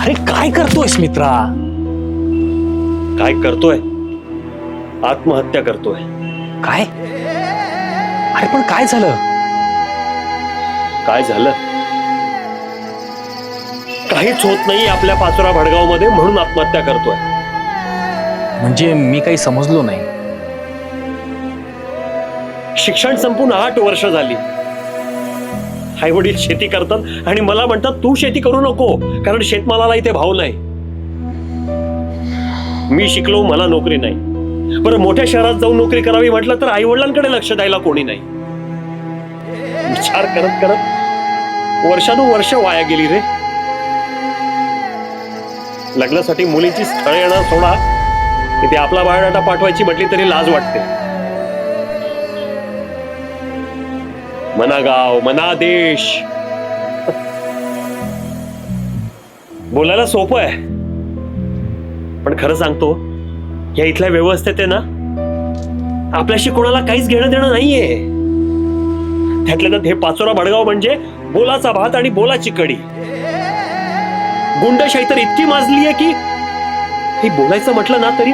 अरे काय करतोयस मित्रा? काय करतोय? आत्महत्या करतोय. काय? अरे पण काय झालं? काय झालं? काहीच होत नाही आपल्या पाचोरा भडगावमध्ये म्हणून आत्महत्या करतोय. म्हणजे मी काही समजलो नाही. शिक्षण संपून आठ वर्ष झाली. आई वडील शेती करतात आणि मला म्हणतात तू शेती करू नको कारण शेतमालाला इथे भाव नाही. मी शिकलो मला नोकरी नाही. बरं मोठ्या शहरात जाऊन नोकरी करावी म्हटलं तर आई वडिलांकडे लक्ष द्यायला कोणी नाही. विचार करत करत वर्षानुवर्ष वाया गेली रे. लग्नासाठी मुलीची स्थळे येणार सोडा. तिथे आपला बायोडाटा पाठवायची म्हटली तरी लाज वाटते. मना गाव मना देश बोलायला सोपं आहे. पण खरं सांगतो या इथल्या व्यवस्थेत आहे ना आपल्याशी कोणाला काहीच घेणं देणं नाहीये. त्यातल्या त्यात हे पाचोरा भडगाव म्हणजे बोलाचा भात आणि बोलाची कडी. गुंडशाही तर इतकी माजली आहे की हे बोलायचं म्हटलं ना तरी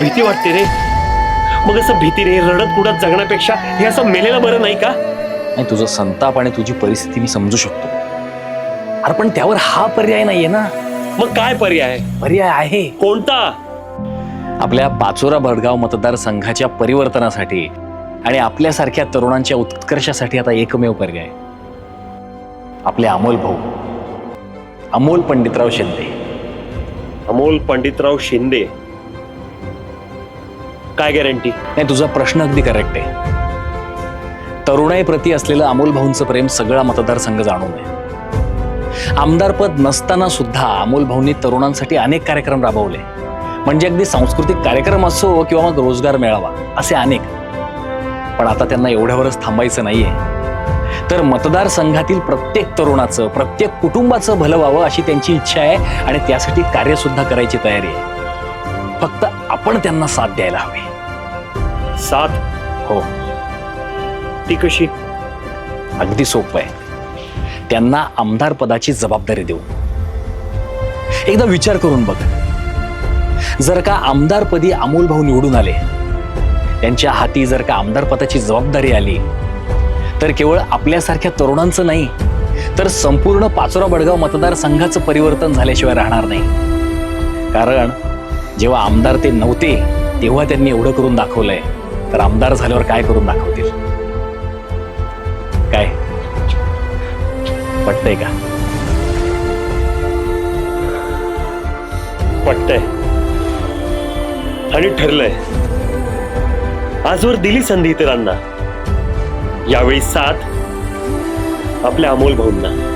भीती वाटते रे. मग असं भीती रे रडत कुडत जगण्यापेक्षा हे असं मेलेलं बरं नाही का? आणि तुझं संताप आणि तुझी परिस्थिती मी समजू शकतो. अरे पण त्यावर हा पर्याय नाहीये ना? मग काय पर्याय? पर्याय आहे. कोणता? आपल्या पाचोरा भडगाव मतदारसंघाच्या परिवर्तनासाठी आणि आपल्यासारख्या तरुणांच्या उत्कर्षासाठी आता एकमेव पर्याय. आपले अमोल भाऊ. अमोल पंडितराव शिंदे. अमोल पंडितराव शिंदे. काय गॅरंटी नाही तुझा प्रश्न अगदी करेक्ट आहे. तरुणाईप्रती असलेलं अमोल भाऊंचं प्रेम सगळा मतदारसंघ जाणून आहे. आमदारपद नसताना सुद्धा अमोल भाऊंनी तरुणांसाठी अनेक कार्यक्रम राबवले. म्हणजे अगदी सांस्कृतिक कार्यक्रम असो किंवा मग रोजगार मिळावा असे अनेक. पण आता त्यांना एवढ्यावरच थांबायचं नाहीये. तर मतदारसंघातील प्रत्येक तरुणाचं प्रत्येक कुटुंबाचं भलं व्हावं अशी त्यांची इच्छा आहे आणि त्यासाठी कार्य सुद्धा करायची तयारी आहे. फक्त आपण त्यांना साथ द्यायला हवी. सात हो. ती कशी? अगदी सोपं आहे. त्यांना आमदार पदाची जबाबदारी देऊ. एकदा विचार करून बघ. जर का आमदारपदी अमोल भाऊ निवडून आले त्यांच्या हाती जर का आमदार पदाची जबाबदारी आली तर केवळ आपल्यासारख्या तरुणांचं नाही तर संपूर्ण पाचोरा बडगाव मतदारसंघाचं परिवर्तन झाल्याशिवाय राहणार नाही. कारण जेव्हा आमदार ते नव्हते तेव्हा त्यांनी एवढं करून दाखवलंय. तर आमदार झाल्यावर काय करून दाखवतील? काय? पटतंय का? पटतंय. आणि ठरलंय. आजवर दिली संधी इतरांना. यावेळी साथ आपल्या अमोल भाऊंना.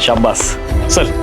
शाबास. चल.